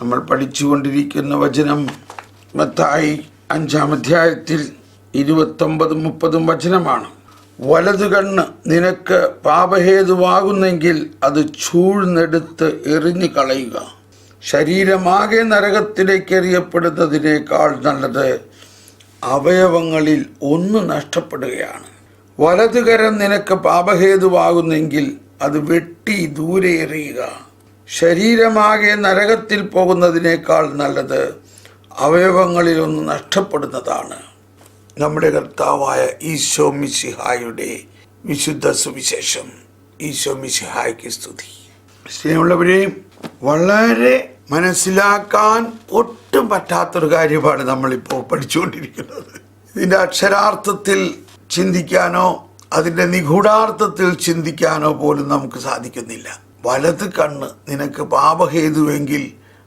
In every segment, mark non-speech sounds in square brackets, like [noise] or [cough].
നമ്മൾ പഠിച്ചുകൊണ്ടിരിക്കുന്ന വചനം മത്തായി അഞ്ചാം അധ്യായത്തിൽ ഇരുപത്തൊമ്പതും മുപ്പതും വചനമാണ്. വലതു കണ്ണ് നിനക്ക് പാപഹേതുവാകുന്നെങ്കിൽ അത് ചൂഴ്ന്നെടുത്ത് എറിഞ്ഞു കളയുക ശരീരമാകെ നരകത്തിലേക്ക് എറിയപ്പെടുന്നതിനേക്കാൾ നല്ലത് അവയവങ്ങളിൽ ഒന്ന് നഷ്ടപ്പെടുകയാണ്. വലതുകരം നിനക്ക് പാപഹേതുവാകുന്നെങ്കിൽ അത് വെട്ടി ദൂരെ എറിയുക. ശരീരമാകെ നരകത്തിൽ പോകുന്നതിനേക്കാൾ നല്ലത് അവയവങ്ങളിലൊന്ന് നഷ്ടപ്പെടുന്നതാണ്. നമ്മുടെ കർത്താവായ ഈശോ മിശിഹായുടെ വിശുദ്ധ സുവിശേഷം. ഈശോ മിശിഹായ്ക്ക് സ്തുതി. സ്നേഹമുള്ളവരെ വളരെ മനസ്സിലാക്കാൻ ഒട്ടും പറ്റാത്തൊരു കാര്യമാണ് നമ്മളിപ്പോൾ പഠിച്ചുകൊണ്ടിരിക്കുന്നത്. ഇതിന്റെ അക്ഷരാർത്ഥത്തിൽ ചിന്തിക്കാനോ അതിന്റെ നിഗൂഢാർത്ഥത്തിൽ ചിന്തിക്കാനോ പോലും നമുക്ക് സാധിക്കുന്നില്ല. വലത് കണ്ണ് നിനക്ക് പാപഹേതുവെങ്കിൽ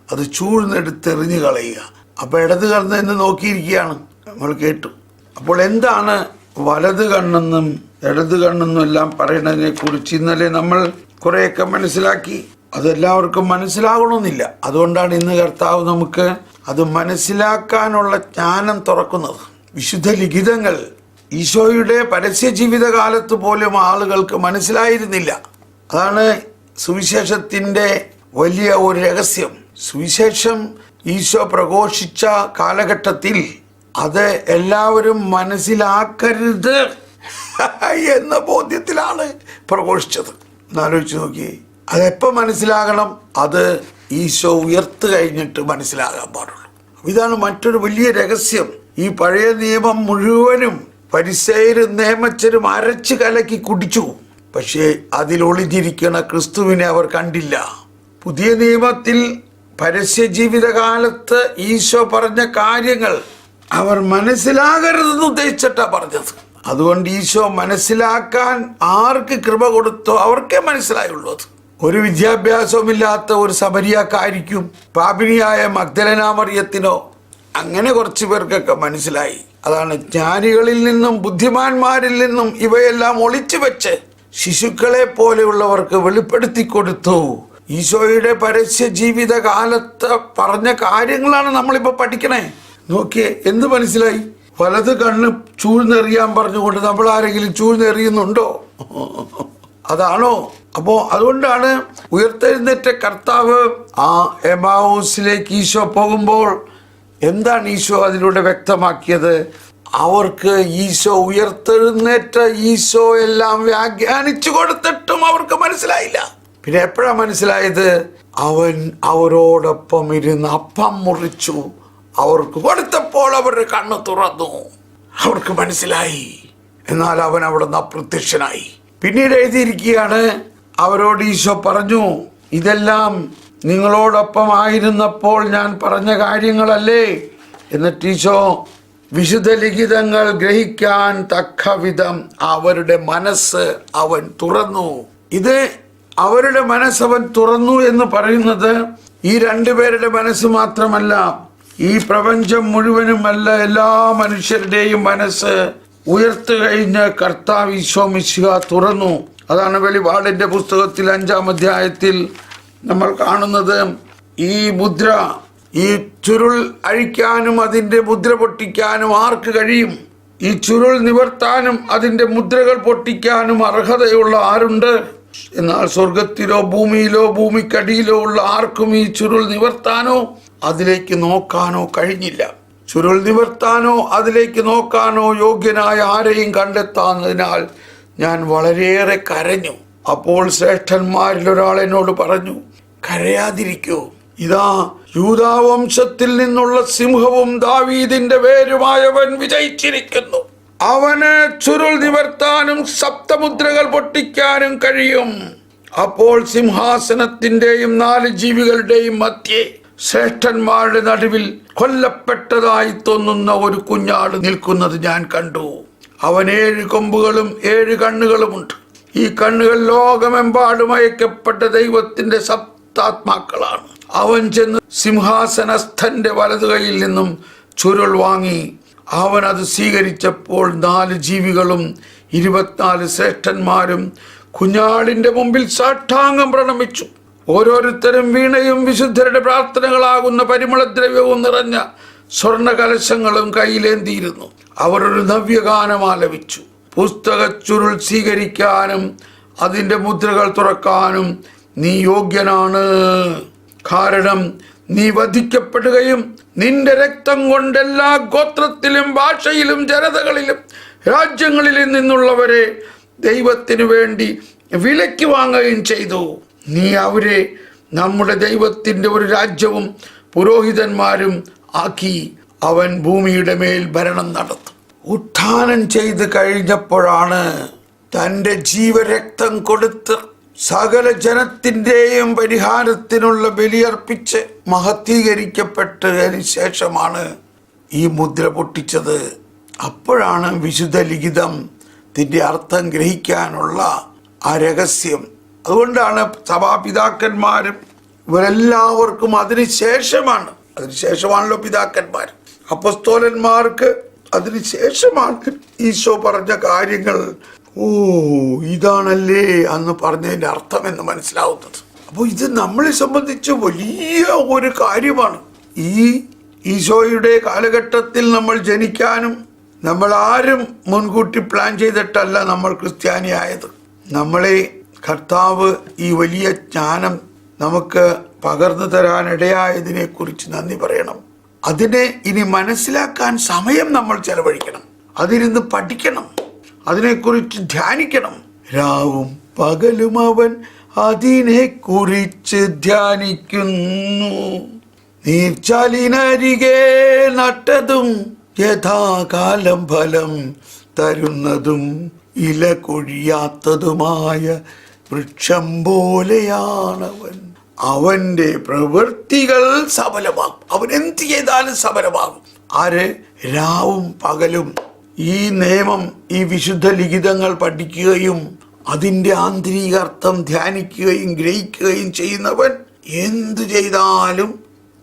അത് ചൂഴ്ന്നെടുത്തെറിഞ്ഞു കളയുക. അപ്പോൾ ഇടത് കണ്ണ് എന്ന് നോക്കിയിരിക്കുകയാണ്. നമ്മൾ കേട്ടു. അപ്പോൾ എന്താണ് വലത് കണ്ണെന്നും ഇടത് കണ്ണെന്നും എല്ലാം പറയുന്നതിനെ കുറിച്ച് ഇന്നലെ നമ്മൾ കുറേയൊക്കെ മനസ്സിലാക്കി. അതെല്ലാവർക്കും മനസ്സിലാകണമെന്നില്ല. അതുകൊണ്ടാണ് ഇന്ന് കർത്താവ് നമുക്ക് അത് മനസ്സിലാക്കാനുള്ള ജ്ഞാനം തുറക്കുന്നത്. വിശുദ്ധ ലിഖിതങ്ങൾ ഈശോയുടെ പരസ്യ ജീവിതകാലത്ത് പോലും ആളുകൾക്ക് മനസ്സിലായിരുന്നില്ല. അതാണ് സുവിശേഷത്തിന്റെ വലിയ ഒരു രഹസ്യം. സുവിശേഷം ഈശോ പ്രഘോഷിച്ച കാലഘട്ടത്തിൽ അത് എല്ലാവരും മനസ്സിലാക്കരുത് [laughs] എന്ന ബോധ്യത്തിലാണ് പ്രഘോഷിച്ചത്. എന്നാലോചിച്ച് നോക്കി. അതെപ്പോൾ മനസ്സിലാകണം? അത് ഈശോ ഉയർത്ത് കഴിഞ്ഞിട്ട് മനസ്സിലാകാൻ പാടുള്ളൂ. ഇതാണ് മറ്റൊരു വലിയ രഹസ്യം. ഈ പഴയ നിയമം മുഴുവനും പരിസയരും നിയമച്ചരും അരച്ച് കലക്കി കുടിച്ചു. പക്ഷേ അതിലൊളിഞ്ഞിരിക്കുന്ന ക്രിസ്തുവിനെ അവർ കണ്ടില്ല. പുതിയ നിയമത്തിൽ പരസ്യ ജീവിതകാലത്ത് ഈശോ പറഞ്ഞ കാര്യങ്ങൾ അവർ മനസ്സിലാകരുതെന്ന് ഉദ്ദേശിച്ചിട്ടാണ് പറഞ്ഞത്. അതുകൊണ്ട് ഈശോ മനസ്സിലാക്കാൻ ആർക്ക് കൃപ കൊടുത്തോ അവർക്കേ മനസ്സിലായുള്ളൂ ഒരു വിദ്യാഭ്യാസവുമില്ലാത്ത ഒരു സമരിയാക്കായിരിക്കും പാപിനിയായ മഗ്ദലനാമറിയത്തിനോ അങ്ങനെ കുറച്ച് പേർക്കൊക്കെ മനസ്സിലായി. അതാണ് ജ്ഞാനികളിൽ നിന്നും ബുദ്ധിമാന്മാരിൽ നിന്നും ഇവയെല്ലാം ഒളിച്ചു വെച്ച് ശിശുക്കളെ പോലെയുള്ളവർക്ക് വെളിപ്പെടുത്തി കൊടുത്തു. ഈശോയുടെ പരസ്യ ജീവിത കാലത്ത് പറഞ്ഞ കാര്യങ്ങളാണ് നമ്മളിപ്പോൾ പഠിക്കണേ. നോക്കിയേ എന്ത് മനസ്സിലായി? വലത് കണ്ണ് ചൂഴ്ന്നെറിയാൻ പറഞ്ഞുകൊണ്ട് നമ്മൾ ആരെങ്കിലും ചൂഴ്ന്നെറിയുന്നുണ്ടോ? അതാണോ? അപ്പോ അതുകൊണ്ടാണ് ഉയർത്തെഴുന്നേറ്റ കർത്താവ് ആ എമാവൂസിലേക്ക് ഈശോ പോകുമ്പോൾ എന്താണ് ഈശോ അതിലൂടെ വ്യക്തമാക്കിയത്? അവർക്ക് ഈശോ ഉയർത്തെഴുന്നേറ്റ ഈശോ എല്ലാം വ്യാഖ്യാനിച്ചു കൊടുത്തിട്ടും അവർക്ക് മനസ്സിലായില്ല. പിന്നെ എപ്പോഴാ മനസ്സിലായത്? അവൻ അവരോടൊപ്പം ഇരുന്ന് അപ്പം മുറിച്ചു. അവർക്ക് കൊടുത്തപ്പോൾ അവരുടെ കണ്ണ് തുറന്നു. അവർക്ക് മനസ്സിലായി. എന്നാൽ അവൻ അവിടെ നിന്ന് അപ്രത്യക്ഷനായി. പിന്നീട് എഴുതിയിരിക്കുകയാണ് അവരോട് ഈശോ പറഞ്ഞു ഇതെല്ലാം നിങ്ങളോടൊപ്പം ആയിരുന്നപ്പോൾ ഞാൻ പറഞ്ഞ കാര്യങ്ങളല്ലേ? എന്നിട്ട് ഈശോ വിശുദ്ധ ലിഖിതങ്ങൾ ഗ്രഹിക്കാൻ തക്ക വിധം അവരുടെ മനസ്സ് അവൻ തുറന്നു. ഇത് അവരുടെ മനസ്സ് അവൻ തുറന്നു എന്ന് പറയുന്നത് ഈ രണ്ടുപേരുടെ മനസ്സ് മാത്രമല്ല ഈ പ്രപഞ്ചം മുഴുവനുമല്ല എല്ലാ മനുഷ്യരുടെയും മനസ്സ് ഉയർത്തു കഴിഞ്ഞ് കർത്താവ് ഈശോ മിശിഹ തുറന്നു. അതാണ് വെളിപാടിന്റെ പുസ്തകത്തിൽ അഞ്ചാം അധ്യായത്തിൽ നമ്മൾ കാണുന്നത്. ഈ മുദ്ര ഈ ചുരുൾ അഴിക്കാനും അതിന്റെ മുദ്ര പൊട്ടിക്കാനും ആർക്ക് കഴിയും? ഈ ചുരുൾ നിവർത്താനും അതിന്റെ മുദ്രകൾ പൊട്ടിക്കാനും അർഹതയുള്ള ആരുണ്ട്? എന്നാൽ സ്വർഗത്തിലോ ഭൂമിയിലോ ഭൂമിക്കടിയിലോ ഉള്ള ആർക്കും ഈ ചുരുൾ നിവർത്താനോ അതിലേക്ക് നോക്കാനോ കഴിഞ്ഞില്ല. ചുരുൾ നിവർത്താനോ അതിലേക്ക് നോക്കാനോ യോഗ്യനായ ആരെയും കണ്ടെത്താത്തതിനാൽ ഞാൻ വളരെയേറെ കരഞ്ഞു. അപ്പോൾ ശ്രേഷ്ഠന്മാരിൽ ഒരാൾ എന്നോട് പറഞ്ഞു കരയാതിരിക്കൂ. ഇതാ യൂതാവംശത്തിൽ നിന്നുള്ള സിംഹവും ദാവീദിന്റെ വേരുമായവൻ വിജയിച്ചിരിക്കുന്നു. അവന് ചുരുൾ നിവർത്താനും സപ്തമുദ്രകൾ പൊട്ടിക്കാനും കഴിയും. അപ്പോൾ സിംഹാസനത്തിന്റെയും നാല് ജീവികളുടെയും മധ്യേ ശ്രേഷ്ഠന്മാരുടെ നടുവിൽ കൊല്ലപ്പെട്ടതായി തോന്നുന്ന ഒരു കുഞ്ഞാട് നിൽക്കുന്നത് ഞാൻ കണ്ടു. അവൻ ഏഴ് കൊമ്പുകളും ഏഴ് കണ്ണുകളുമുണ്ട്. ഈ കണ്ണുകൾ ലോകമെമ്പാടും അയക്കപ്പെട്ട ദൈവത്തിന്റെ സപ്താത്മാക്കളാണ്. അവൻ ചെന്ന് സിംഹാസനസ്ഥന്റെ വലതുകൈയിൽ നിന്നും ചുരുൾ വാങ്ങി. അവൻ അത് സ്വീകരിച്ചപ്പോൾ നാല് ജീവികളും ഇരുപത്തിനാല് ശ്രേഷ്ഠന്മാരും കുഞ്ഞാളിന്റെ മുമ്പിൽ സാഷ്ടാംഗം പ്രണമിച്ചു. ഓരോരുത്തരും വീണയും വിശുദ്ധരുടെ പ്രാർത്ഥനകളാകുന്ന പരിമളദ്രവ്യവും നിറഞ്ഞ സ്വർണ കലശങ്ങളും കയ്യിലേന്തിയിരുന്നു. അവർ ഒരു നവ്യഗാനം ആലപിച്ചു. പുസ്തക ചുരുൾ സ്വീകരിക്കാനും അതിന്റെ മുദ്രകൾ തുറക്കാനും നീ യോഗ്യനാണ്. കാരണം നീ വധിക്കപ്പെടുകയും നിന്റെ രക്തം കൊണ്ട് എല്ലാ ഗോത്രത്തിലും ഭാഷയിലും ജനതകളിലും രാജ്യങ്ങളിലും നിന്നുള്ളവരെ ദൈവത്തിനു വേണ്ടി വിലയ്ക്ക് വാങ്ങുകയും ചെയ്തു. നീ അവരെ നമ്മുടെ ദൈവത്തിന്റെ ഒരു രാജ്യവും പുരോഹിതന്മാരും ആക്കി അവൻ ഭൂമിയുടെ മേൽ ഭരണം നടത്തും. ഉത്ഥാനം ചെയ്ത് കഴിഞ്ഞപ്പോഴാണ് തന്റെ ജീവരക്തം കൊടുത്ത് സകല ജനത്തിന്റെയും പരിഹാരത്തിനുള്ള ബലിയർപ്പിച്ച് മഹത്തീകരിക്കപ്പെട്ടതിന് ശേഷമാണ് ഈ മുദ്ര പൊട്ടിച്ചത്. അപ്പോഴാണ് വിശുദ്ധ ലിഖിതത്തിന്റെ അർത്ഥം ഗ്രഹിക്കാനുള്ള ആ രഹസ്യം. അതുകൊണ്ടാണ് സഭാപിതാക്കന്മാരും ഇവരെല്ലാവർക്കും അതിന് ശേഷമാണ് അതിന് ശേഷമാണല്ലോ പിതാക്കന്മാർ. അപ്പസ്തോലന്മാർക്ക് അതിന് ശേഷമാണ് ഈശോ പറഞ്ഞ കാര്യങ്ങൾ ഓ ഇതാണല്ലേ അന്ന് പറഞ്ഞതിന്റെ അർത്ഥം എന്ന് മനസ്സിലാവുന്നത്. അപ്പോൾ ഇത് നമ്മളെ സംബന്ധിച്ച് വലിയ ഒരു കാര്യമാണ്. ഈ ഈശോയുടെ കാലഘട്ടത്തിൽ നമ്മൾ ജനിക്കാനും നമ്മൾ ആരും മുൻകൂട്ടി പ്ലാൻ ചെയ്തിട്ടല്ല നമ്മൾ ക്രിസ്ത്യാനിയായത് നമ്മളെ കർത്താവ് ഈ വലിയ ജ്ഞാനം നമുക്ക് പകർന്നു തരാനിടയായതിനെ കുറിച്ച് നന്ദി പറയണം. അതിനെ ഇനി മനസ്സിലാക്കാൻ സമയം നമ്മൾ ചെലവഴിക്കണം. അതിരുന്ന് പഠിക്കണം. അതിനെക്കുറിച്ച് ധ്യാനിക്കണം. രാവും പകലും അവൻ അതിനെക്കുറിച്ച് ധ്യാനിക്കുന്നു. നീർച്ചാലിനരികെ നട്ടതും യഥാകാലം ഫലം തരുന്നതും ഇല കൊഴിയാത്തതുമായ വൃക്ഷം പോലെയാണവൻ. അവന്റെ പ്രവൃത്തികൾ സഫലമാകും. അവൻ എന്ത് ചെയ്താലും സഫലമാകും. ആര്? രാവും പകലും ഈ നിയമം ഈ വിശുദ്ധ ലിഖിതങ്ങൾ പഠിക്കുകയും അതിന്റെ ആന്തരിക അർത്ഥം ധ്യാനിക്കുകയും ഗ്രഹിക്കുകയും ചെയ്യുന്നവൻ എന്തു ചെയ്താലും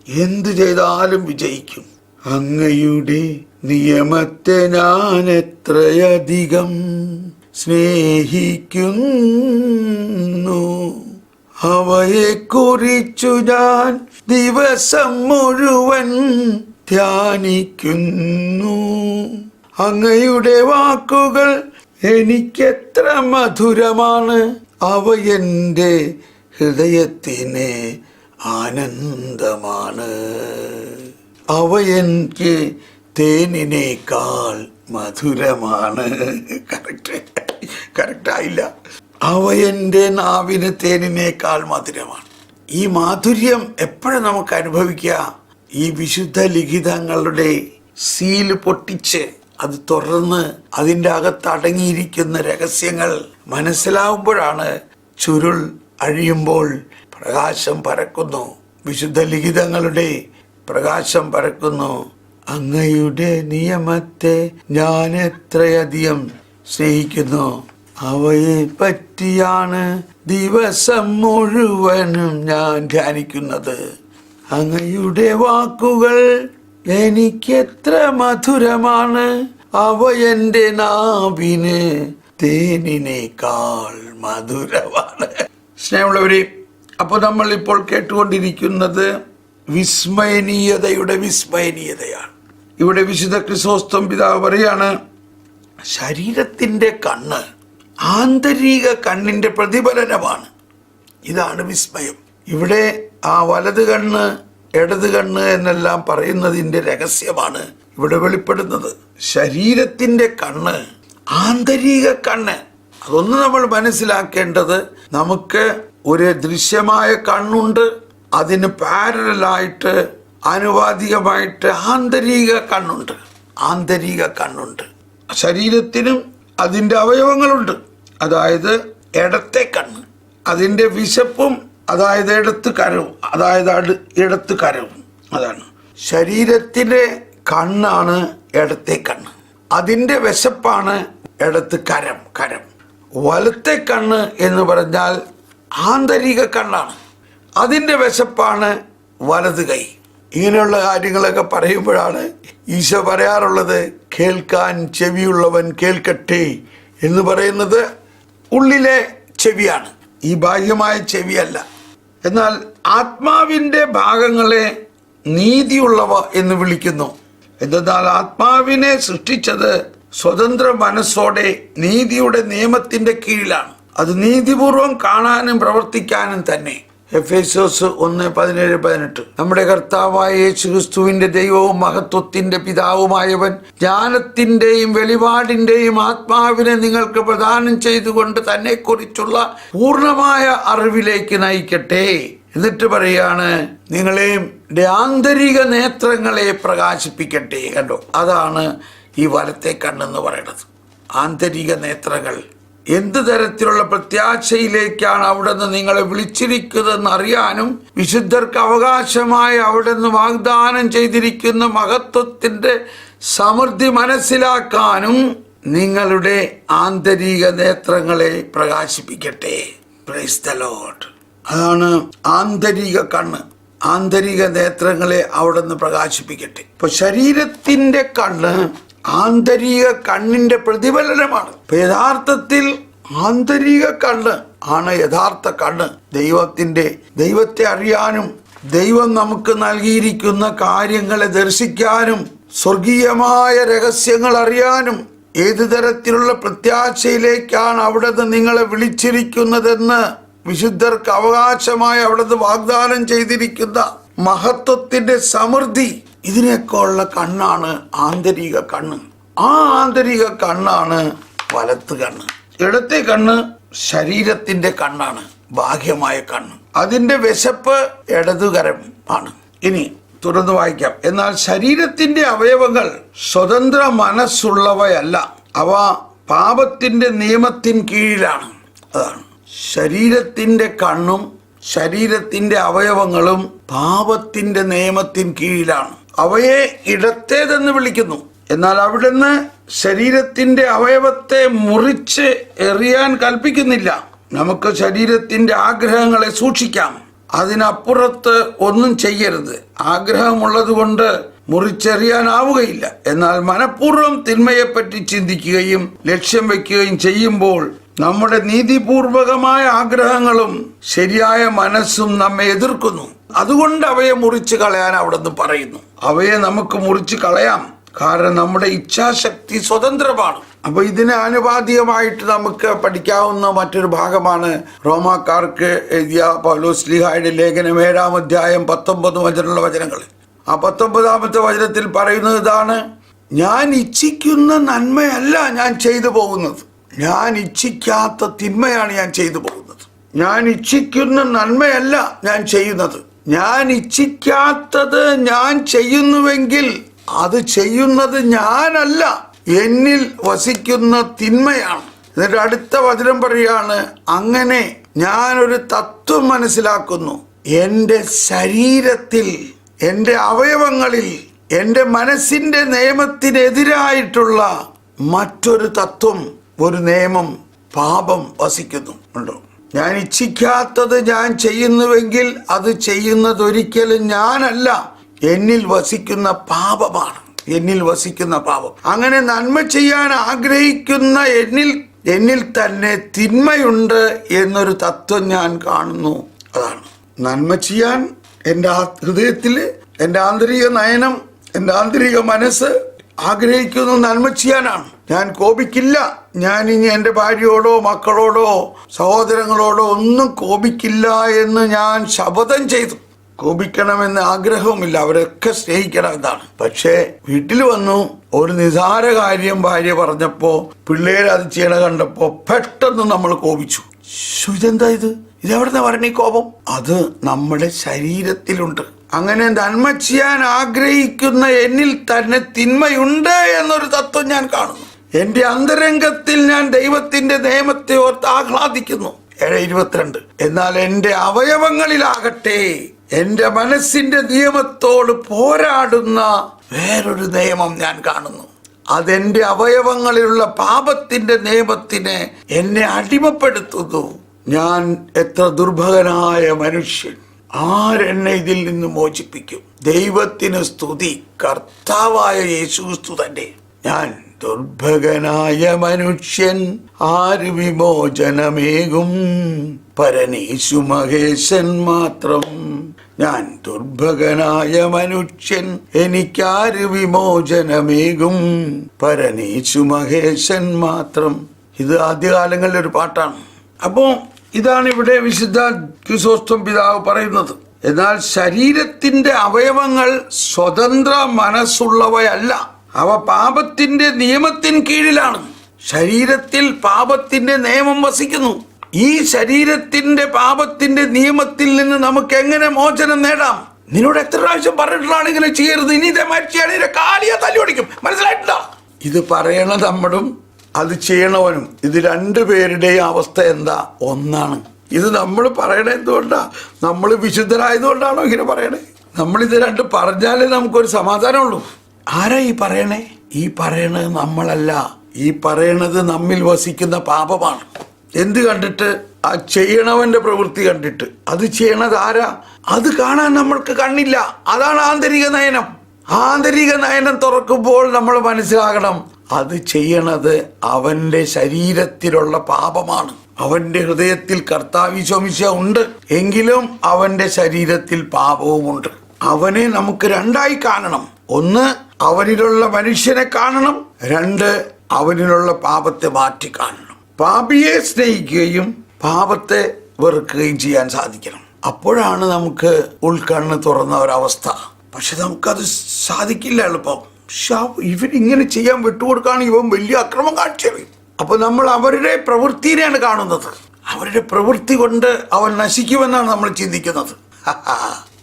എന്തു ചെയ്താലും വിജയിക്കും. അങ്ങയുടെ നിയമത്തെ ഞാൻ എത്രയധികം സ്നേഹിക്കുന്നു. അവയെ കുറിച്ചു ഞാൻ ദിവസം മുഴുവൻ ധ്യാനിക്കുന്നു. അങ്ങയുടെ വാക്കുകൾ എനിക്കെത്ര മധുരമാണ്. അവ എന്റെ ഹൃദയത്തിന് ആനന്ദമാണ്. അവ എനിക്ക് തേനിനേക്കാൾ മധുരമാണ്. കറക്റ്റ് കറക്റ്റായില്ല അവ എന്റെ നാവിന് തേനിനേക്കാൾ മധുരമാണ്. ഈ മാധുര്യം എപ്പോഴും നമുക്ക് അനുഭവിക്കുക? ഈ വിശുദ്ധ ലിഖിതങ്ങളുടെ സീൽ പൊട്ടിച്ച് അത് തുറന്ന് അതിന്റെ അകത്ത് അടങ്ങിയിരിക്കുന്ന രഹസ്യങ്ങൾ മനസ്സിലാവുമ്പോഴാണ് ചുരുൾ അഴിയുമ്പോൾ പ്രകാശം പരക്കുന്നു. വിശുദ്ധ ലിഖിതങ്ങളുടെ പ്രകാശം പരക്കുന്നു. അങ്ങയുടെ നിയമത്തെ ഞാൻ എത്രയധികം സ്നേഹിക്കുന്നു. അവയെ പറ്റിയാണ് ദിവസം മുഴുവനും ഞാൻ ധ്യാനിക്കുന്നത്. അങ്ങയുടെ വാക്കുകൾ എനിക്കെത്ര മധുരമാണ് അവ എന്റെ നാവിന് തേനിനേക്കാൾ മധുരമാണ്. സ്നേഹമുള്ളവരെ അപ്പോൾ നമ്മൾ ഇപ്പോൾ കേട്ടുകൊണ്ടിരിക്കുന്നത് വിസ്മയനീയതയുടെ വിസ്മയനീയതയാണ്. ഇവിടെ വിശുദ്ധ ക്രിസോസ്തം പിതാവ് പറയാണ് ശരീരത്തിന്റെ കണ്ണ് ആന്തരിക കണ്ണിന്റെ പ്രതിഫലനമാണ്. ഇതാണ് വിസ്മയം. ഇവിടെ ആ വലത് കണ്ണ് ഇടത് കണ്ണ് എന്നെല്ലാം പറയുന്നതിന്റെ രഹസ്യമാണ് ഇവിടെ വെളിപ്പെടുന്നത്. ശരീരത്തിന്റെ കണ്ണ് ആന്തരിക കണ്ണ്. അതൊന്ന് നമ്മൾ മനസ്സിലാക്കേണ്ടത് നമുക്ക് ഒരു ദൃശ്യമായ കണ്ണുണ്ട്. അതിന് പാരലായിട്ട് ആനുപാതികമായിട്ട് ആന്തരിക കണ്ണുണ്ട്. ആന്തരിക കണ്ണുണ്ട്. ശരീരത്തിനും അതിന്റെ അവയവങ്ങളുണ്ട്. അതായത് ഇടത്തെ കണ്ണ്. അതിന്റെ വിശപ്പും അതായത് ഇടത്ത് കരവും. അതായത് ഇടത്ത് കരവും. അതാണ്. ശരീരത്തിന്റെ കണ്ണാണ് ഇടത്തെ കണ്ണ്. അതിന്റെ വിശപ്പാണ് ഇടത്ത് കരം കരം. വലത്തെ കണ്ണ് എന്ന് പറഞ്ഞാൽ ആന്തരിക കണ്ണാണ്. അതിന്റെ വിശപ്പാണ് വലത് കൈ. ഇങ്ങനെയുള്ള കാര്യങ്ങളൊക്കെ പറയുമ്പോഴാണ് ഈശോ പറയാറുള്ളത് കേൾക്കാൻ ചെവിയുള്ളവൻ കേൾക്കട്ടെ എന്ന് പറയുന്നത് ഉള്ളിലെ ചെവിയാണ്. ഈ ബാഹ്യമായ ചെവിയല്ല. എന്നാൽ ആത്മാവിന്റെ ഭാഗങ്ങളെ നീതിയുള്ളവ എന്ന് വിളിക്കുന്നു. എന്തെന്നാൽ ആത്മാവിനെ സൃഷ്ടിച്ചത് സ്വതന്ത്ര മനസ്സോടെ നീതിയുടെ നിയമത്തിന്റെ കീഴിലാണ്. അത് നീതിപൂർവം കാണാനും പ്രവർത്തിക്കാനും തന്നെ. എഫേസോസ് ഒന്ന് പതിനേഴ് പതിനെട്ട്. നമ്മുടെ കർത്താവായ യേശു ക്രിസ്തുവിന്റെ ദൈവവും മഹത്വത്തിന്റെ പിതാവുമായവൻ ജ്ഞാനത്തിന്റെയും വെളിപാടിന്റെയും ആത്മാവിനെ നിങ്ങൾക്ക് പ്രദാനം ചെയ്തുകൊണ്ട് തന്നെ കുറിച്ചുള്ള പൂർണമായ അറിവിലേക്ക് നയിക്കട്ടെ. എന്നിട്ട് പറയാണ് നിങ്ങളെയും ആന്തരിക നേത്രങ്ങളെ പ്രകാശിപ്പിക്കട്ടെ. കണ്ടോ? അതാണ് ഈ വലത്തെ കണ്ണെന്ന് പറയുന്നത്. ആന്തരിക നേത്രങ്ങൾ എന്ത് തരത്തിലുള്ള പ്രത്യാശയിലേക്കാണ് അവിടെ നിന്ന് നിങ്ങളെ വിളിച്ചിരിക്കുന്നതെന്ന് അറിയാനും വിശുദ്ധർക്ക് അവകാശമായി അവിടെ നിന്ന് വാഗ്ദാനം ചെയ്തിരിക്കുന്ന മഹത്വത്തിന്റെ സമൃദ്ധി മനസ്സിലാക്കാനും നിങ്ങളുടെ ആന്തരിക നേത്രങ്ങളെ പ്രകാശിപ്പിക്കട്ടെ. പ്രൈസ് ദ ലോർഡ് അതാണ് ആന്തരിക കണ്ണ്. ആന്തരിക നേത്രങ്ങളെ അവിടെ നിന്ന് പ്രകാശിപ്പിക്കട്ടെ. ഇപ്പൊ ശരീരത്തിന്റെ കണ്ണ് ആന്തരിക കണ്ണിന്റെ പ്രതിഫലനമാണ്. യഥാർത്ഥത്തിൽ ആന്തരിക കണ്ണ് ആണ് യഥാർത്ഥ കണ്ണ്. ദൈവത്തിന്റെ ദൈവത്തെ അറിയാനും ദൈവം നമുക്ക് നൽകിയിരിക്കുന്ന കാര്യങ്ങളെ ദർശിക്കാനും സ്വർഗീയമായ രഹസ്യങ്ങൾ അറിയാനും ഏതു തരത്തിലുള്ള പ്രത്യാശയിലേക്കാണ് അവിടെ നിന്ന് നിങ്ങളെ വിളിച്ചിരിക്കുന്നതെന്ന് വിശുദ്ധർക്ക് അവകാശമായി അവിടുന്ന് വാഗ്ദാനം ചെയ്തിരിക്കുന്ന മഹത്വത്തിന്റെ സമൃദ്ധി ഇതിനൊക്കെ കണ്ണാണ് ആന്തരിക കണ്ണ്. ആ ആന്തരിക കണ്ണാണ് വലത്ത് കണ്ണ്. ഇടത്തെ കണ്ണ് ശരീരത്തിന്റെ കണ്ണാണ് ബാഹ്യമായ കണ്ണ്. അതിന്റെ വിശപ്പ് ഇടതുകരം ആണ്. ഇനി തുടർന്ന് വായിക്കാം. എന്നാൽ ശരീരത്തിന്റെ അവയവങ്ങൾ സ്വതന്ത്ര മനസ്സുള്ളവയല്ല. അവ പാപത്തിന്റെ നിയമത്തിൻ കീഴിലാണ്. അതാണ്. ശരീരത്തിന്റെ കണ്ണും ശരീരത്തിന്റെ അവയവങ്ങളും പാപത്തിന്റെ നിയമത്തിൻ കീഴിലാണ്. അവയെ ഇടത്തേതെന്ന് വിളിക്കുന്നു. എന്നാൽ അവിടുന്ന് ശരീരത്തിന്റെ അവയവത്തെ മുറിച്ച് എറിയാൻ കൽപ്പിക്കുന്നില്ല. നമുക്ക് ശരീരത്തിന്റെ ആഗ്രഹങ്ങളെ സൂക്ഷിക്കാം. അതിനപ്പുറത്ത് ഒന്നും ചെയ്യരുത്. ആഗ്രഹമുള്ളത് കൊണ്ട് മുറിച്ചെറിയാനാവുകയില്ല. എന്നാൽ മനഃപൂർവം തിന്മയെപ്പറ്റി ചിന്തിക്കുകയും ലക്ഷ്യം വയ്ക്കുകയും ചെയ്യുമ്പോൾ നമ്മുടെ നീതിപൂർവകമായ ആഗ്രഹങ്ങളും ശരിയായ മനസ്സും നമ്മെ എതിർക്കുന്നു. അതുകൊണ്ട് അവയെ മുറിച്ച് കളയാൻ അവിടുന്ന് പറയുന്നു. അവയെ നമുക്ക് മുറിച്ച് കളയാം. കാരണം നമ്മുടെ ഇച്ഛാശക്തി സ്വതന്ത്രമാണ്. അപ്പൊ ഇതിന് ആനുപാതികമായിട്ട് നമുക്ക് പഠിക്കാവുന്ന മറ്റൊരു ഭാഗമാണ് റോമാക്കാർക്ക് എഴുതിയ പൗലോസ്ലിഹായുടെ ലേഖനം ഏഴാം അധ്യായം പത്തൊമ്പത് വചനമുള്ള വചനങ്ങൾ. ആ പത്തൊമ്പതാമത്തെ വചനത്തിൽ പറയുന്നത് ഇതാണ് ഞാൻ ഇച്ഛിക്കുന്ന നന്മയല്ല ഞാൻ ചെയ്തു പോകുന്നത്. ഞാൻ ഇച്ഛിക്കാത്ത തിന്മയാണ് ഞാൻ ചെയ്തു പോകുന്നത്. ഞാൻ ഇച്ഛിക്കുന്ന നന്മയല്ല ഞാൻ ചെയ്യുന്നത്. ഞാൻ ഇച്ഛിക്കാത്തത് ഞാൻ ചെയ്യുന്നുവെങ്കിൽ അത് ചെയ്യുന്നത് ഞാനല്ല. എന്നിൽ വസിക്കുന്ന തിന്മയാണ്. എന്നിട്ട് അടുത്ത വചനം പറയാണ് അങ്ങനെ ഞാനൊരു തത്വം മനസ്സിലാക്കുന്നു. എന്റെ ശരീരത്തിൽ എന്റെ അവയവങ്ങളിൽ എന്റെ മനസ്സിന്റെ നിയമത്തിനെതിരായിട്ടുള്ള മറ്റൊരു തത്വം ഒരു നിയമം പാപം വസിക്കുന്നു. ഉണ്ടോ? ഞാൻ ഇച്ഛിക്കാത്തത് ഞാൻ ചെയ്യുന്നുവെങ്കിൽ അത് ചെയ്യുന്നതൊരിക്കലും ഞാനല്ല. എന്നിൽ വസിക്കുന്ന പാപമാണ്. എന്നിൽ വസിക്കുന്ന പാപം. അങ്ങനെ നന്മ ചെയ്യാൻ ആഗ്രഹിക്കുന്ന എന്നിൽ എന്നിൽ തന്നെ തിന്മയുണ്ട് എന്നൊരു തത്വം ഞാൻ കാണുന്നു. അതാണ്. നന്മ ചെയ്യാൻ എന്റെ ഹൃദയത്തിൽ എന്റെ ആന്തരിക നയനം എന്റെ ആന്തരിക മനസ്സ് ആഗ്രഹിക്കുന്നു നന്മ ചെയ്യാനാണ്. ഞാൻ കോപിക്കില്ല. ഞാൻ ഇനി എന്റെ ഭാര്യയോടോ മക്കളോടോ സഹോദരങ്ങളോടോ ഒന്നും കോപിക്കില്ല എന്ന് ഞാൻ ശപഥം ചെയ്തു. കോപിക്കണമെന്ന് ആഗ്രഹവുമില്ല. അവരൊക്കെ സ്നേഹിക്കണം എന്നാണ്. പക്ഷേ വീട്ടിൽ വന്നു ഒരു നിസാര കാര്യം ഭാര്യ പറഞ്ഞപ്പോ പിള്ളേർ അത് ചെയ്യണ കണ്ടപ്പോ പെട്ടെന്ന് നമ്മൾ കോപിച്ചു. ഇതെന്താ ഇത്? ഇതെവിടുന്ന പറഞ്ഞ കോപം? അത് നമ്മുടെ ശരീരത്തിലുണ്ട്. അങ്ങനെ നന്മ ചെയ്യാൻ ആഗ്രഹിക്കുന്ന എന്നിൽ തന്നെ തിന്മയുണ്ട് എന്നൊരു തത്വം ഞാൻ കാണുന്നു. എന്റെ അന്തരംഗത്തിൽ ഞാൻ ദൈവത്തിന്റെ നിയമത്തെ ഓർത്ത് ആഹ്ലാദിക്കുന്നു. ഏഴ് ഇരുപത്തിരണ്ട്. എന്നാൽ എന്റെ അവയവങ്ങളിലാകട്ടെ എന്റെ മനസ്സിന്റെ നിയമത്തോട് പോരാടുന്ന വേറൊരു നിയമം ഞാൻ കാണുന്നു. അതെന്റെ അവയവങ്ങളിലുള്ള പാപത്തിന്റെ നിയമത്തിനെ എന്നെ അടിമപ്പെടുത്തുന്നു. ഞാൻ എത്ര ദുർഭകനായ മനുഷ്യൻ. ആരെന്നെ ഇതിൽ നിന്ന് മോചിപ്പിക്കും? ദൈവത്തിന് സ്തുതി. കർത്താവായ യേശുക്രിസ്തു തന്നെ. ഞാൻ ദുർഭകനായ മനുഷ്യൻ ആര് വിമോചനമേകും? പരനീശു മഹേശൻ മാത്രം. ഞാൻ ദുർഭകനായ മനുഷ്യൻ എനിക്കാര് വിമോചനമേകും? പരനീശു മഹേശൻ മാത്രം. ഇത് ആദ്യകാലങ്ങളിലെ ഒരു പാട്ടാണ്. അപ്പോ ഇതാണ് ഇവിടെ വിശുദ്ധ ക്രിസോസ്തം പിതാവ് പറയുന്നത്. എന്നാൽ ശരീരത്തിന്റെ അവയവങ്ങൾ സ്വതന്ത്ര മനസ്സുള്ളവയല്ല. അവ പാപത്തിന്റെ നിയമത്തിൻ കീഴിലാണ്. ശരീരത്തിൽ പാപത്തിന്റെ നിയമം വസിക്കുന്നു. ഈ ശരീരത്തിന്റെ പാപത്തിന്റെ നിയമത്തിൽ നിന്ന് നമുക്ക് എങ്ങനെ മോചനം നേടാം? നിന്നോട് എത്ര പ്രാവശ്യം പറഞ്ഞിട്ടുള്ളതാണ് ഇങ്ങനെ ചെയ്യരുത്. ഇനി ഇതേ മരിച്ചാണെങ്കിൽ കാലിയ തല്ലി ഓടിക്കും. മനസ്സിലായിട്ടില്ല ഇത് പറയണ നമ്മളും അത് ചെയ്യണവനും. ഇത് രണ്ടുപേരുടെയും അവസ്ഥ എന്താ? ഒന്നാണ്. ഇത് നമ്മൾ പറയണ എന്തുകൊണ്ടാ? നമ്മൾ വിശുദ്ധരായതുകൊണ്ടാണോ ഇങ്ങനെ പറയണേ? നമ്മൾ ഇത് രണ്ട് പറഞ്ഞാലേ നമുക്കൊരു സമാധാനമുള്ളൂ. ആരാ ഈ പറയണേ? ഈ പറയണത് നമ്മളല്ല. ഈ പറയണത് നമ്മിൽ വസിക്കുന്ന പാപമാണ്. എന്ത് കണ്ടിട്ട്? ആ ചെയ്യണവന്റെ പ്രവൃത്തി കണ്ടിട്ട്. അത് ചെയ്യണത് ആരാ? അത് കാണാൻ നമ്മൾക്ക് കണ്ണില്ല. അതാണ് ആന്തരിക നയനം. ആന്തരിക നയനം തുറക്കുമ്പോൾ നമ്മൾ മനസ്സിലാകണം അത് ചെയ്യണത് അവന്റെ ശരീരത്തിലുള്ള പാപമാണ്. അവന്റെ ഹൃദയത്തിൽ കർത്താവിശോമിശ ഉണ്ട്. എങ്കിലും അവന്റെ ശരീരത്തിൽ പാപവുമുണ്ട്. അവനെ നമുക്ക് രണ്ടായി കാണണം. ഒന്ന് അവനിലുള്ള മനുഷ്യനെ കാണണം രണ്ട് അവനിലുള്ള പാപത്തെ മാറ്റി കാണണം. പാപിയെ സ്നേഹിക്കുകയും പാപത്തെ വെറുക്കുകയും ചെയ്യാൻ സാധിക്കണം. അപ്പോഴാണ് നമുക്ക് ഉൾക്കണ്ണ് തുറന്ന ഒരവസ്ഥ. പക്ഷെ നമുക്കത് സാധിക്കില്ല എളുപ്പം. ഇവൻ ഇങ്ങനെ ചെയ്യാൻ വിട്ടുകൊടുക്കാണ് ഇവൻ വലിയ അക്രമം കാണിച്ചത്. അപ്പൊ നമ്മൾ അവരുടെ പ്രവൃത്തിയിലാണ് കാണുന്നത്. അവരുടെ പ്രവൃത്തി കൊണ്ട് അവൻ നശിക്കുമെന്നാണ് നമ്മൾ ചിന്തിക്കുന്നത്.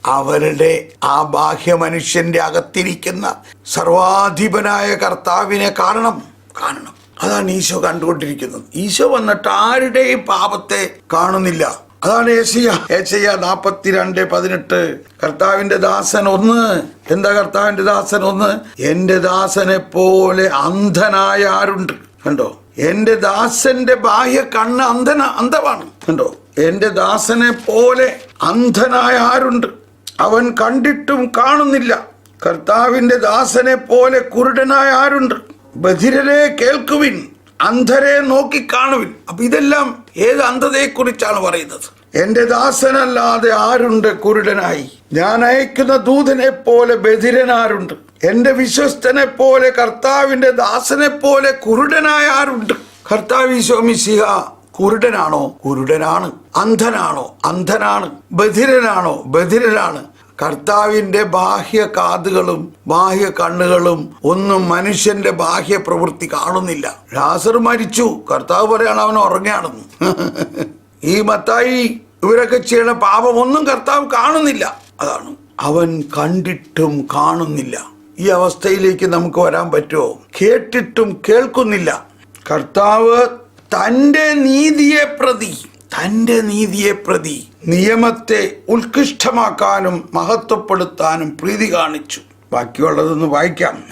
അവരുടെ ആ ബാഹ്യ മനുഷ്യന്റെ അകത്തിരിക്കുന്ന സർവാധിപനായ കർത്താവിനെ കാണണം കാണണം. അതാണ് ഈശോ കണ്ടുകൊണ്ടിരിക്കുന്നത്. ഈശോ വന്നിട്ട് ആരുടെയും പാപത്തെ കാണുന്നില്ല. അതാണ് ഏഷ്യ ഏഷ്യ നാപ്പത്തിരണ്ട് പതിനെട്ട്. കർത്താവിന്റെ ദാസൻ ഒന്ന്. എന്താ കർത്താവിന്റെ ദാസൻ ഒന്ന്? എന്റെ ദാസനെ പോലെ അന്ധനായ ആരുണ്ട്? കണ്ടോ? എന്റെ ദാസന്റെ ബാഹ്യ കണ്ണ് അന്ധന അന്ധമാണ്. കണ്ടോ? എന്റെ ദാസനെ പോലെ അന്ധനായ ആരുണ്ട്? അവൻ കണ്ടിട്ടും കാണുന്നില്ല. കർത്താവിന്റെ ദാസനെ പോലെ കുരുടനായ ആരുണ്ട്? ബധിരരെ കേൾക്കുവിൻ അന്ധരെ നോക്കിക്കാണുവിൻ. അപ്പൊ ഇതെല്ലാം ഏത് അന്ധതയെ കുറിച്ചാണ് പറയുന്നത്? എന്റെ ദാസനല്ലാതെ ആരുണ്ട് കുരുടനായി? ഞാൻ അയക്കുന്ന ദൂതനെ പോലെ ബധിരനാരുണ്ട് എന്റെ വിശ്വസ്തനെ പോലെ കർത്താവിന്റെ ദാസനെ പോലെ കുരുടനായ ആരുണ്ട്? കർത്താവ് ഈശോമിശിഹ കുരുടനാണോ? കുരുടനാണ്. അന്ധനാണോ? അന്ധനാണ്. ബധിരനാണോ? ബധിരനാണ്. കർത്താവിന്റെ ബാഹ്യ കാതുകളും ബാഹ്യ കണ്ണുകളും ഒന്നും മനുഷ്യന്റെ ബാഹ്യ പ്രവൃത്തി കാണുന്നില്ല. ലാസർ മരിച്ചു. കർത്താവ് പറയാണ് അവൻ ഉറങ്ങാണെന്ന്. [laughs] ഈ മത്തായി ഇവരൊക്കെ ചെയ്യണ പാപമൊന്നും കർത്താവ് കാണുന്നില്ല. അതാണ്. അവൻ കണ്ടിട്ടും കാണുന്നില്ല. ഈ അവസ്ഥയിലേക്ക് നമുക്ക് വരാൻ പറ്റുമോ? കേട്ടിട്ടും കേൾക്കുന്നില്ല. കർത്താവ് തന്റെ നീതിയെ പ്രതി തന്റെ നീതിയെ പ്രതി നിയമത്തെ ഉത്കൃഷ്ടമാക്കാനും മഹത്വപ്പെടുത്താനും പ്രീതി കാണിച്ചു. ബാക്കിയുള്ളതൊന്ന് വായിക്കാം.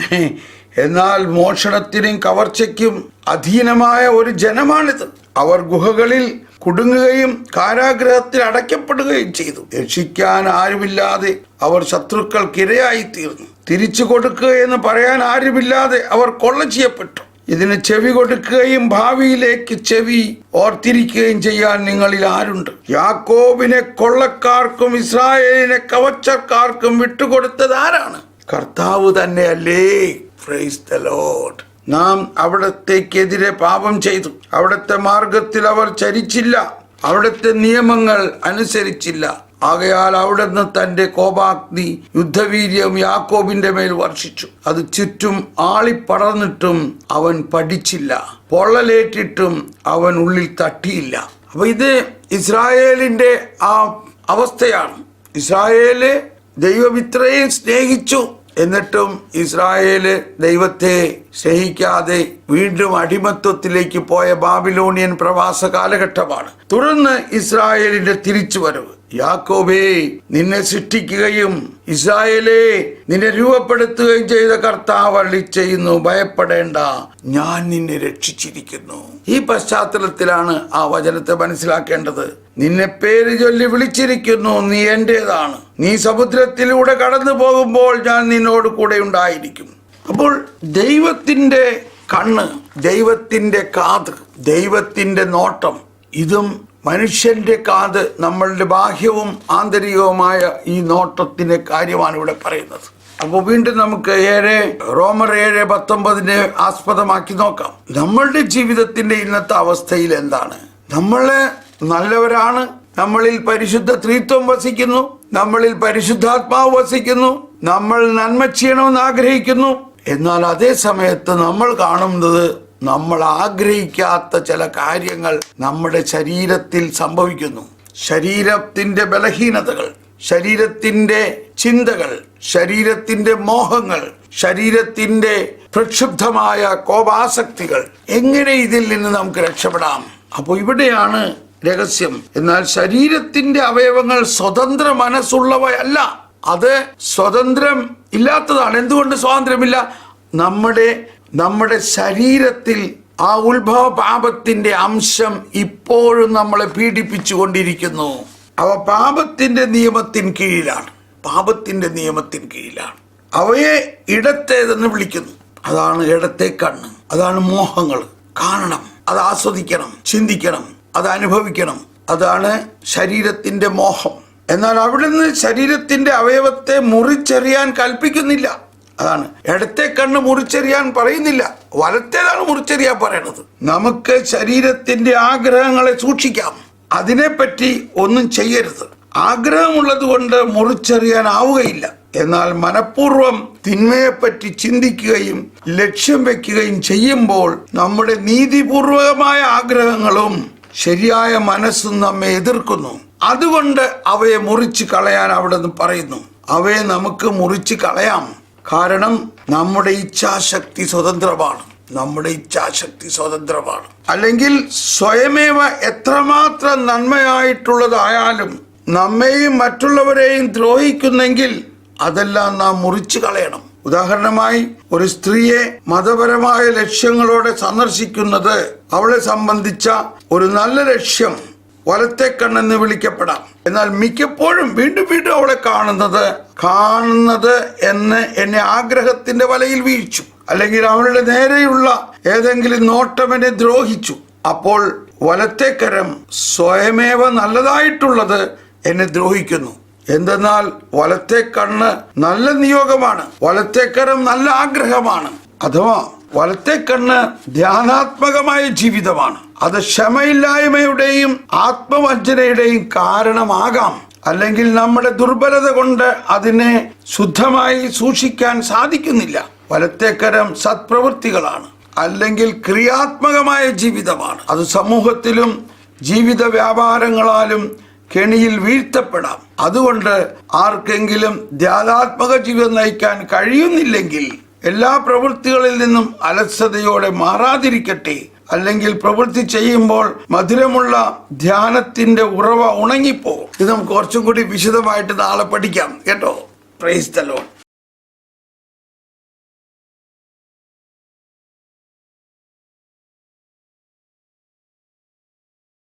എന്നാൽ മോഷണത്തിനും കവർച്ചയ്ക്കും അധീനമായ ഒരു ജനമാണിത്. അവർ ഗുഹകളിൽ കുടുങ്ങുകയും കാരാഗ്രഹത്തിൽ അടയ്ക്കപ്പെടുകയും ചെയ്തു. രക്ഷിക്കാൻ ആരുമില്ലാതെ അവർ ശത്രുക്കൾക്കിരയായി തീർന്നു തിരിച്ചു കൊടുക്കുക എന്ന് പറയാൻ ആരുമില്ലാതെ അവർ കൊള്ള ചെയ്യപ്പെട്ടു. ഇതിന് ചെവി കൊടുക്കുകയും ഭാവിയിലേക്ക് ചെവി ഓർത്തിരിക്കുകയും ചെയ്യാൻ നിങ്ങളിൽ ആരുണ്ട്? യാക്കോബിനെ കൊള്ളക്കാർക്കും ഇസ്രായേലിനെ കവച്ചക്കാർക്കും വിട്ടുകൊടുത്തത് ആരാണ്? കർത്താവ് തന്നെയല്ലേ. പ്രൈസ് ദ ലോഡ് നാം അവിടത്തേക്കെതിരെ പാപം ചെയ്തു. അവിടുത്തെ മാർഗത്തിൽ അവർ ചരിച്ചില്ല. അവിടുത്തെ നിയമങ്ങൾ അനുസരിച്ചില്ല. ആകയാൽ അവിടുന്ന് തന്റെ കോപാഗ്നി യുദ്ധവീര്യം യാക്കോബിന്റെ മേൽ വർഷിച്ചു. അത് ചുറ്റും ആളിപ്പടർന്നിട്ടും അവൻ പഠിച്ചില്ല. പൊള്ളലേറ്റിട്ടും അവൻ ഉള്ളിൽ തട്ടിയില്ല. അപ്പൊ ഇത് ഇസ്രായേലിന്റെ ആ അവസ്ഥയാണ്. ഇസ്രായേൽ ദൈവം ഇത്രയും സ്നേഹിച്ചു. എന്നിട്ടും ഇസ്രായേൽ ദൈവത്തെ സ്നേഹിക്കാതെ വീണ്ടും അടിമത്വത്തിലേക്ക് പോയ ബാബിലോണിയൻ പ്രവാസ കാലഘട്ടമാണ്. തുടർന്ന് ഇസ്രായേലിന്റെ തിരിച്ചുവരവ്. യാക്കോബേ നിന്നെ സൃഷ്ടിക്കുകയും ഇസ്രായേലേ നിന്നെ രൂപപ്പെടുത്തുകയും ചെയ്ത കർത്താവ് അള്ളി ചെയ്യുന്നു. ഭയപ്പെടേണ്ട ഞാൻ നിന്നെ രക്ഷിച്ചിരിക്കുന്നു. ഈ പശ്ചാത്തലത്തിലാണ് ആ വചനത്തെ മനസ്സിലാക്കേണ്ടത്. നിന്നെ പേര് ചൊല്ലി വിളിച്ചിരിക്കുന്നു നീ എന്റേതാണ്. നീ സമുദ്രത്തിലൂടെ കടന്നു പോകുമ്പോൾ ഞാൻ നിന്നോട് കൂടെ ഉണ്ടായിരിക്കും. അപ്പോൾ ദൈവത്തിന്റെ കണ്ണ് ദൈവത്തിന്റെ കാത് ദൈവത്തിന്റെ നോട്ടം ഇതും മനുഷ്യന്റെ കാത് നമ്മളുടെ ബാഹ്യവും ആന്തരികവുമായ ഈ നോട്ടത്തിന്റെ കാര്യമാണ് ഇവിടെ പറയുന്നത്. അപ്പോൾ വീണ്ടും നമുക്ക് ഏഴ് റോമർ ഏഴ് പത്തൊമ്പതിനെ ആസ്പദമാക്കി നോക്കാം. നമ്മളുടെ ജീവിതത്തിന്റെ ഇന്നത്തെ അവസ്ഥയിൽ എന്താണ്? നമ്മൾ നല്ലവരാണ് നമ്മളിൽ പരിശുദ്ധ ത്രിത്വം വസിക്കുന്നു നമ്മളിൽ പരിശുദ്ധാത്മാവ് വസിക്കുന്നു നമ്മൾ നന്മ ചെയ്യണമെന്ന് ആഗ്രഹിക്കുന്നു. എന്നാൽ അതേ സമയത്ത് നമ്മൾ കാണുന്നത് നമ്മൾ ആഗ്രഹിക്കാത്ത ചില കാര്യങ്ങൾ നമ്മുടെ ശരീരത്തിൽ സംഭവിക്കുന്നു. ശരീരത്തിന്റെ ബലഹീനതകൾ ശരീരത്തിന്റെ ചിന്തകൾ ശരീരത്തിന്റെ മോഹങ്ങൾ ശരീരത്തിന്റെ പ്രക്ഷുബ്ധമായ കോപാസക്തികൾ എങ്ങനെ ഇതിൽ നിന്ന് നമുക്ക് രക്ഷപ്പെടാം? അപ്പോൾ ഇവിടെയാണ് രഹസ്യം. എന്നാൽ ശരീരത്തിന്റെ അവയവങ്ങൾ സ്വതന്ത്ര മനസ്സുള്ളവയല്ല. അത് സ്വതന്ത്രം ഇല്ലാത്തതാണ്. എന്തുകൊണ്ട് സ്വാതന്ത്ര്യമില്ല നമ്മുടെ നമ്മുടെ ശരീരത്തിൽ ആ ഉത്ഭവ പാപത്തിന്റെ അംശം ഇപ്പോഴും നമ്മളെ പീഡിപ്പിച്ചു കൊണ്ടിരിക്കുന്നു അവ പാപത്തിന്റെ നിയമത്തിൻ കീഴിലാണ്. പാപത്തിന്റെ നിയമത്തിൻ കീഴിലാണ്. അവയെ ഇടത്തേതെന്ന് വിളിക്കുന്നു. അതാണ് ഇടത്തെ കണ്ണ്. അതാണ് മോഹങ്ങൾ. കാണണം. അത് ആസ്വദിക്കണം. ചിന്തിക്കണം. അത് അനുഭവിക്കണം. അതാണ് ശരീരത്തിന്റെ മോഹം. എന്നാൽ അവിടുന്ന് ശരീരത്തിന്റെ അവയവത്തെ മുറിച്ചെറിയാൻ കൽപ്പിക്കുന്നില്ല. അതാണ്. ഇടത്തെ കണ്ണ് മുറിച്ചെറിയാൻ പറയുന്നില്ല. വലത്തേതാണ് മുറിച്ചെറിയാൻ പറയണത്. നമുക്ക് ശരീരത്തിന്റെ ആഗ്രഹങ്ങളെ സൂക്ഷിക്കാം. അതിനെപ്പറ്റി ഒന്നും ചെയ്യരുത്. ആഗ്രഹമുള്ളത് കൊണ്ട് മുറിച്ചെറിയാനാവുകയില്ല. എന്നാൽ മനഃപൂർവം തിന്മയെപ്പറ്റി ചിന്തിക്കുകയും ലക്ഷ്യം വെക്കുകയും ചെയ്യുമ്പോൾ നമ്മുടെ നീതിപൂർവകമായ ആഗ്രഹങ്ങളും ശരിയായ മനസ്സും നമ്മെ എതിർക്കുന്നു. അതുകൊണ്ട് അവയെ മുറിച്ച് കളയാൻ അവിടെ നിന്ന് പറയുന്നു. അവയെ നമുക്ക് മുറിച്ച് കളയാം. കാരണം നമ്മുടെ ഇച്ഛാശക്തി സ്വതന്ത്രമാണ്. നമ്മുടെ ഇച്ഛാശക്തി സ്വതന്ത്രമാണ്. അല്ലെങ്കിൽ സ്വയമേവ എത്രമാത്രം നന്മയായിട്ടുള്ളതായാലും നമ്മെയും മറ്റുള്ളവരെയും ദ്രോഹിക്കുന്നെങ്കിൽ അതെല്ലാം നാം മുറിച്ചു കളയണം. ഉദാഹരണമായി ഒരു സ്ത്രീയെ മതപരമായ ലക്ഷ്യങ്ങളോടെ സന്ദർശിക്കുന്നത് അവളെ സംബന്ധിച്ച ഒരു നല്ല ലക്ഷ്യം വലത്തെ കണ്ണെന്ന് വിളിക്കപ്പെടാം. എന്നാൽ മിക്കപ്പോഴും വീണ്ടും വീണ്ടും അവളെ കാണുന്നത് കാണുന്നത് എന്ന് എന്നെ ആഗ്രഹത്തിന്റെ വലയിൽ വീഴ്ചു അല്ലെങ്കിൽ അവളുടെ നേരെയുള്ള ഏതെങ്കിലും നോട്ടം എന്നെ ദ്രോഹിച്ചു. അപ്പോൾ വലത്തെ കരം സ്വയമേവ നല്ലതായിട്ടുള്ളത് എന്നെ ദ്രോഹിക്കുന്നു. എന്തെന്നാൽ വലത്തെ കണ്ണ് നല്ല നിയോഗമാണ്. വലത്തേക്കരം കരം നല്ല ആഗ്രഹമാണ്. അഥവാ വലത്തെ കണ്ണ് ധ്യാനാത്മകമായ ജീവിതമാണ്. അത് ക്ഷമയില്ലായ്മയുടെയും ആത്മവഞ്ചനയുടെയും കാരണമാകാം. അല്ലെങ്കിൽ നമ്മുടെ ദുർബലത കൊണ്ട് അതിനെ ശുദ്ധമായി സൂക്ഷിക്കാൻ സാധിക്കുന്നില്ല. വലത്തേക്കരം സത്പ്രവൃത്തികളാണ്. അല്ലെങ്കിൽ ക്രിയാത്മകമായ ജീവിതമാണ്. അത് സമൂഹത്തിലും ജീവിത വ്യാപാരങ്ങളാലും കെണിയിൽ വീഴ്ത്തപ്പെടാം. അതുകൊണ്ട് ആർക്കെങ്കിലും ധ്യാനാത്മക ജീവിതം നയിക്കാൻ കഴിയുന്നില്ലെങ്കിൽ എല്ലാ പ്രവൃത്തികളിൽ നിന്നും അലസതയോടെ മാറാതിരിക്കട്ടെ. അല്ലെങ്കിൽ പ്രവൃത്തി ചെയ്യുമ്പോൾ മധുരമുള്ള ധ്യാനത്തിന്റെ ഉറവ ഉണങ്ങിപ്പോകും ഇത് നമുക്ക് കുറച്ചും കൂടി വിശദമായിട്ട് നാളെ പഠിക്കാം. കേട്ടോ? പ്രൈസ് തലോ